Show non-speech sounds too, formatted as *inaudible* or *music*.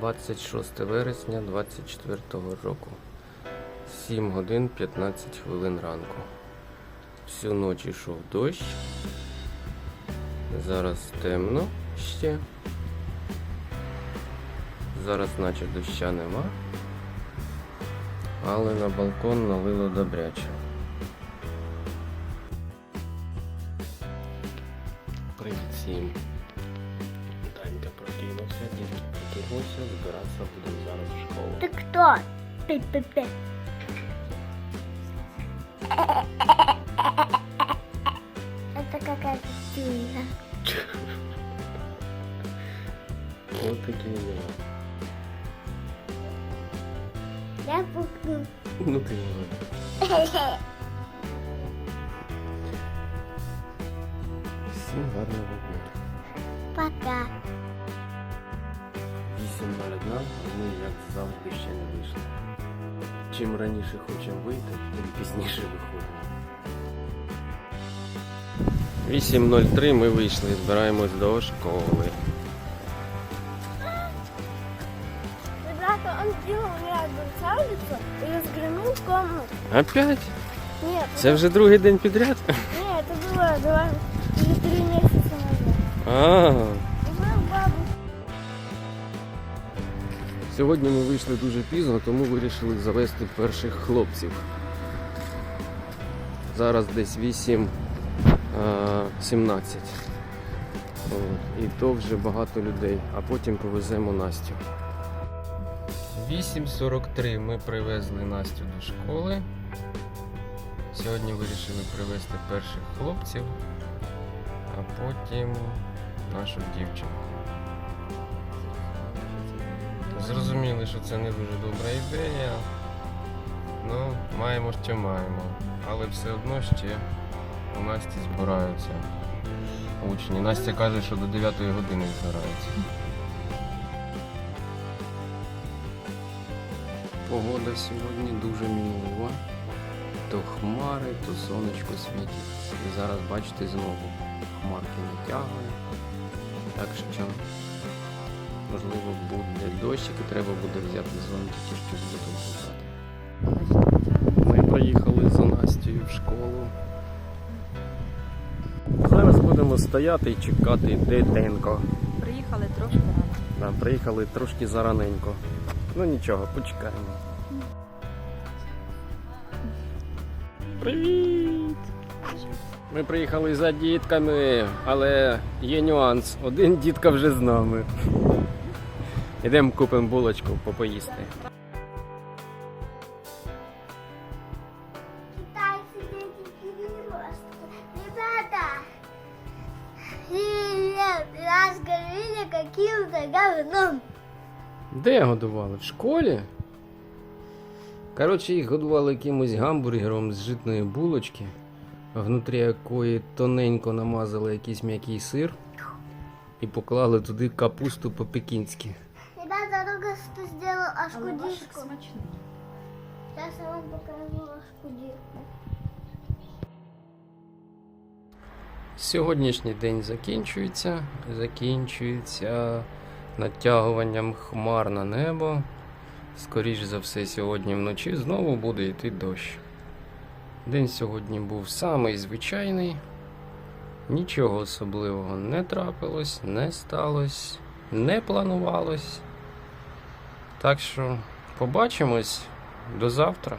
26 вересня 24 року. 7 годин 15 хвилин ранку. Всю ніч йшов дощ. Зараз темно ще. Зараз наче доща нема. Але на балкон налило добряче. Привіт всім. дідусь прокинувся, збиратися будемо зараз в школу. Ты кто? Пи-пи-пи. Это какая-то тюрьма. Ось такі діла. Я пукну. Ну ти його. *laughs* Всім гарного дня. Пока. 8.01, а ми як завжди ще не вийшли. Чим раніше хочемо вийти, тим пізніше виходимо. 8.03 ми вийшли, збираємось до школи. Ребята, он сделал рядом саулицу и разгромил комнату. Опять? Нет, Це вже другий день підряд? это, нет, это было два или три месяца назад. А, Сьогодні ми вийшли дуже пізно, тому вирішили завести перших хлопців. Зараз десь 8-17. І то вже багато людей, а потім повеземо Настю. 8.43 ми привезли Настю до школи. Сьогодні вирішили привезти перших хлопців, а потім нашу дівчинку. Зрозуміли, що це не дуже добра ідея. Ну, маємо, що маємо. Але все одно ще у Насті збираються учні. Настя каже, що до 9 години збираються. Погода сьогодні дуже мінлива. То хмари, то сонечко світить. І зараз, бачите, знову хмарки натягує. Так що Можливо, буде дощик і треба буде взяти зонтики, щоб допомагати. Ми приїхали за Настю в школу. Зараз будемо стояти і чекати дитинко. Приїхали трошки рано. Да, приїхали трошки зараненько. Ну нічого, почекаємо. Привіт! Ми приїхали за дітками, але є нюанс. Один дітка вже з нами. Ідемо купимо булочку попоїсти. Нас говорили каким-то говном. Де годували? В школі? Коротше, їх годували якимось гамбургером з житної булочки, внутрі якої тоненько намазали якийсь м'який сир і поклали туди капусту по-пекінськи. Ребята, только что сделал Але ваших смачний. Сейчас я вам покажу ашкудишку. Сьогоднішній день закінчується. Закінчується натягуванням хмар на небо. Скоріш за все, сьогодні вночі знову буде йти дощ. День сьогодні був самий звичайний. Нічого особливого не трапилось, не сталося, не планувалось. Так що побачимось до завтра.